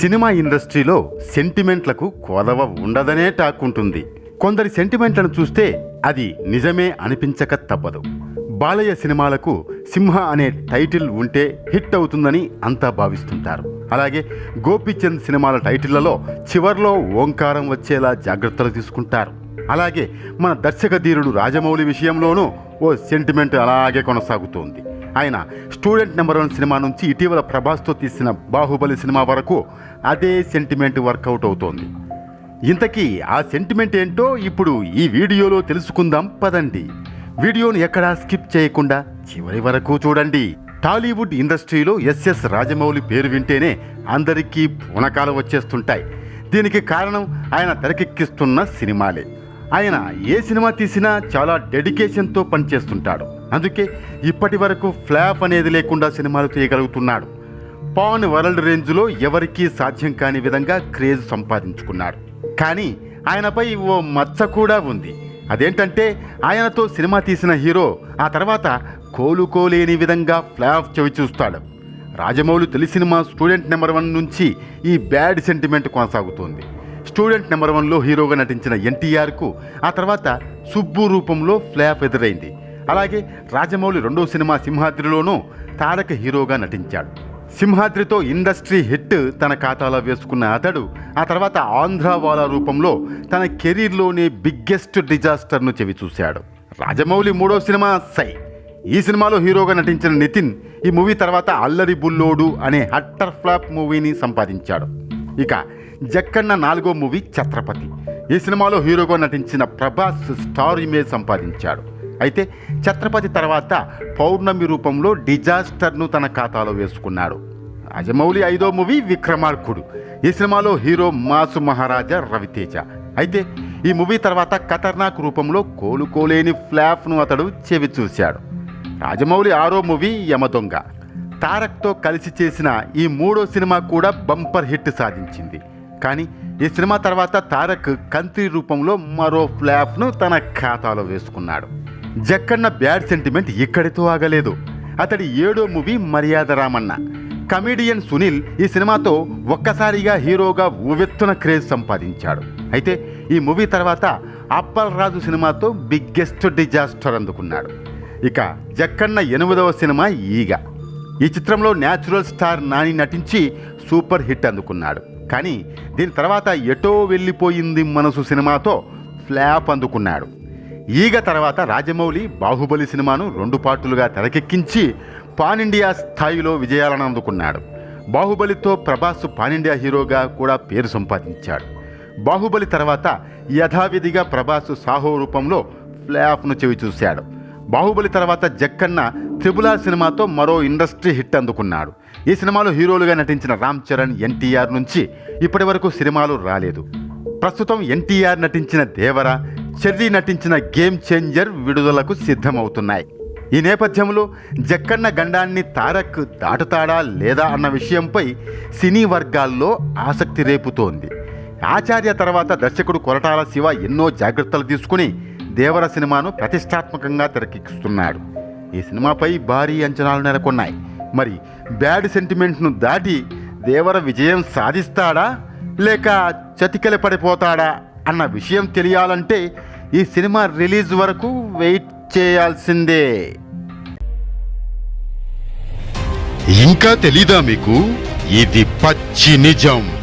Cinema ఇండస్ట్రీలో సెంటిమెంట్లకు కొదవ ఉండదనే talk ఉంటుంది. కొందరి సెంటిమెంట్లను చూస్తే అది నిజమే అనిపించక తప్పదు. బాలయ్య సినిమాలకు సింహ అనే టైటిల్ ఉంటే హిట్ అవుతుందని అంతా భావిస్తుంటారు. అలాగే గోపీచంద్ సినిమాల టైటిళ్ళలో చివర్లో ఓంకారం వచ్చేలా జాగ్రత్తలు తీసుకుంటారు. అలాగే మన దర్శక ధీరుడు రాజమౌళి విషయంలోనూ ఓ సెంటిమెంట్ అలాగే కొనసాగుతోంది. ఆయన స్టూడెంట్ నెంబర్ వన్ సినిమా నుంచి ఇటీవల ప్రభాస్తో తీసిన బాహుబలి సినిమా వరకు అదే సెంటిమెంట్ వర్కౌట్ అవుతోంది. ఇంతకీ ఆ సెంటిమెంట్ ఏంటో ఇప్పుడు ఈ వీడియోలో తెలుసుకుందాం పదండి. వీడియోను ఎక్కడా స్కిప్ చేయకుండా చివరి వరకు చూడండి. టాలీవుడ్ ఇండస్ట్రీలో ఎస్ఎస్ రాజమౌళి పేరు వింటేనే అందరికీ పునకాలు వచ్చేస్తుంటాయి. దీనికి కారణం ఆయన తెరకెక్కిస్తున్న సినిమాలే. ఆయన ఏ సినిమా తీసినా చాలా డెడికేషన్తో పనిచేస్తుంటాడు. అందుకే ఇప్పటి వరకు ఫ్లాప్ అనేది లేకుండా సినిమాలు తీయగలుగుతున్నాడు. పాన్ వరల్డ్ రేంజ్లో ఎవరికీ సాధ్యం కాని విధంగా క్రేజ్ సంపాదించుకున్నాడు. కానీ ఆయనపై ఓ మచ్చ కూడా ఉంది. అదేంటంటే ఆయనతో సినిమా తీసిన హీరో ఆ తర్వాత కోలుకోలేని విధంగా ఫ్లాప్ చెవి చూస్తాడు. రాజమౌళి తొలి సినిమా స్టూడెంట్ నెంబర్ వన్ నుంచి ఈ బ్యాడ్ సెంటిమెంట్ కొనసాగుతోంది. స్టూడెంట్ నెంబర్ వన్లో హీరోగా నటించిన ఎన్టీఆర్కు ఆ తర్వాత సుబ్బు రూపంలో ఫ్లాప్ ఎదురైంది. అలాగే రాజమౌళి రెండో సినిమా సింహాద్రిలోనూ తారక హీరోగా నటించాడు. సింహాద్రితో ఇండస్ట్రీ హిట్ తన ఖాతాలో వేసుకున్న అతడు ఆ తర్వాత ఆంధ్రావాలా రూపంలో తన కెరీర్లోనే బిగ్గెస్ట్ డిజాస్టర్ను చెవి చూశాడు రాజమౌళి మూడో సినిమా సై. ఈ సినిమాలో హీరోగా నటించిన నితిన్ ఈ మూవీ తర్వాత అల్లరి బుల్లోడు అనే హట్టర్ ఫ్లాప్ మూవీని సంపాదించాడు. ఇక జక్కన్న నాలుగో మూవీ ఛత్రపతి. ఈ సినిమాలో హీరోగా నటించిన ప్రభాస్ స్టార్ ఇమేజ్ సంపాదించాడు. అయితే ఛత్రపతి తర్వాత పౌర్ణమి రూపంలో డిజాస్టర్ను తన ఖాతాలో వేసుకున్నాడు. రాజమౌళి ఐదో మూవీ విక్రమార్కుడు. ఈ సినిమాలో హీరో మాసు మహారాజా రవితేజ. అయితే ఈ మూవీ తర్వాత ఖతర్నాక్ రూపంలో కోలుకోలేని ఫ్లాప్ను అతడు చెవి చూశాడు. రాజమౌళి ఆరో మూవీ యమదొంగ. తారక్తో కలిసి చేసిన ఈ మూడో సినిమా కూడా బంపర్ హిట్ సాధించింది. కానీ ఈ సినిమా తర్వాత తారక్ కంత్రి రూపంలో మరో ఫ్లాప్ను తన ఖాతాలో వేసుకున్నాడు. జక్కన్న బ్యాడ్ సెంటిమెంట్ ఇక్కడితో ఆగలేదు. అతడి ఏడో మూవీ మర్యాద రామన్న. కమీడియన్ సునీల్ ఈ సినిమాతో ఒక్కసారిగా హీరోగా ఉవెత్తున క్రేజ్ సంపాదించాడు. అయితే ఈ మూవీ తర్వాత అప్పల్ రాజు సినిమాతో బిగ్గెస్ట్ డిజాస్టర్ అందుకున్నాడు. ఇక జక్కన్న ఎనిమిదవ సినిమా ఈగ. ఈ చిత్రంలో న్యాచురల్ స్టార్ నాని నటించి సూపర్ హిట్ అందుకున్నాడు. కానీ దీని తర్వాత ఎటో వెళ్ళిపోయింది మనసు సినిమాతో ఫ్లాప్ అందుకున్నాడు. ఈగ తర్వాత రాజమౌళి బాహుబలి సినిమాను రెండు పార్టులుగా తెరకెక్కించి పాన్ ఇండియా స్థాయిలో విజయాలను అందుకున్నాడు. బాహుబలితో ప్రభాస్ పాన్ ఇండియా హీరోగా కూడా పేరు సంపాదించాడు. బాహుబలి తర్వాత యథావిధిగా ప్రభాస్ సాహో రూపంలో ఫ్లాప్ను చెవి చూశాడు బాహుబలి తర్వాత జక్కన్న త్రిబులా సినిమాతో మరో ఇండస్ట్రీ హిట్ అందుకున్నాడు. ఈ సినిమాలో హీరోలుగా నటించిన రామ్ చరణ్ ఎన్టీఆర్ నుంచి ఇప్పటి వరకు సినిమాలు రాలేదు. ప్రస్తుతం ఎన్టీఆర్ నటించిన దేవర చెర్రీ నటించిన గేమ్ చేంజర్ విడుదలకు సిద్ధమవుతున్నాయి. ఈ నేపథ్యంలో జక్కన్న గండాన్ని తారక్ దాటుతాడా లేదా అన్న విషయంపై సినీ వర్గాల్లో ఆసక్తి రేపుతోంది. ఆచార్య తర్వాత దర్శకుడు కొరటాల శివ ఎన్నో జాగ్రత్తలు తీసుకుని దేవర సినిమాను ప్రతిష్టాత్మకంగా తెరకెక్కిస్తున్నాడు ఈ సినిమాపై భారీ అంచనాలు నెలకొన్నాయి. మరి బ్యాడ్ సెంటిమెంట్ను దాటి దేవర విజయం సాధిస్తాడా? లేక చతికిల పడిపోతాడా? అన్న విషయం తెలియాలంటే ఈ సినిమా రిలీజ్ వరకు వెయిట్ చేయాల్సిందే. ఇంకా తెలీదా మీకు? ఇది పచ్చి నిజం.